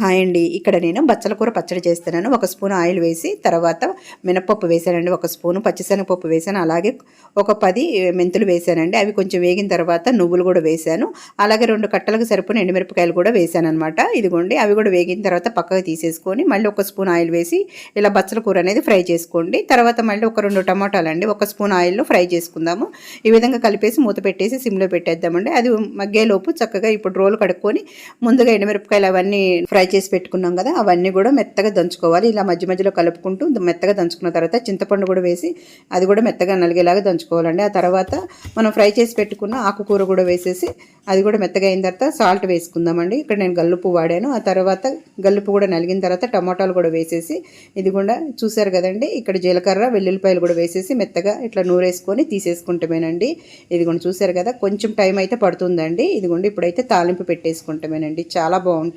Hi అండి. ఇక్కడ నేను బచ్చల కూర పచ్చడి చేస్తున్నాను. ఒక స్పూన్ ఆయిల్ వేసి తర్వాత మినపప్పు వేసానండి ఒక స్పూను పచ్చిశనగపప్పు వేసాను అలాగే ఒక పది మెంతులు వేసానండి అవి కొంచెం వేగిన తర్వాత నువ్వులు కూడా వేసాను అలాగే రెండు కట్టలకు సరిపోయిన ఎండుమిరపకాయలు కూడా వేసాను అనమాట ఇదిగోండి అవి కూడా వేగిన తర్వాత పక్కకు తీసేసుకొని మళ్ళీ ఒక స్పూన్ ఆయిల్ వేసి ఇలా బచ్చల కూర అనేది ఫ్రై చేసుకోండి. తర్వాత మళ్ళీ ఒక రెండు టమాటాలు అండి ఒక స్పూన్ ఆయిల్లో ఫ్రై చేసుకుందాము. ఈ విధంగా కలిపేసి మూత పెట్టేసి సిమ్లో పెట్టేద్దామండి. అది మగ్గేలోపు చక్కగా ఇప్పుడు రోలు కడుక్కొని ముందుగా ఎండుమిరపకాయలు అవన్నీ ఫ్రై ఫ్రై చేసి పెట్టుకున్నాం కదా అవన్నీ కూడా మెత్తగా దంచుకోవాలి. ఇలా మధ్య మధ్యలో కలుపుకుంటూ మెత్తగా దంచుకున్న తర్వాత చింతపండు కూడా వేసి అది కూడా మెత్తగా నలిగేలాగా దంచుకోవాలండి. ఆ తర్వాత మనం ఫ్రై చేసి పెట్టుకున్న ఆకుకూర కూడా వేసేసి అది కూడా మెత్తగా అయిన తర్వాత సాల్ట్ వేసుకుందామండి. ఇక్కడ నేను గల్లుపు వాడాను. ఆ తర్వాత గల్లుపు కూడా నలిగిన తర్వాత టమాటాలు కూడా వేసేసి ఇది కూడా చూసారు కదండి ఇక్కడ జీలకర్ర వెల్లుల్లిపాయలు కూడా వేసేసి మెత్తగా ఇట్లా నూరేసుకొని తీసేసుకుంటామేనండి. ఇది కూడా చూసారు కదా కొంచెం టైం అయితే పడుతుందండి. ఇదిగోండి ఇప్పుడైతే తాలింపు పెట్టేసుకుంటామేనండి. చాలా బాగుంటుంది.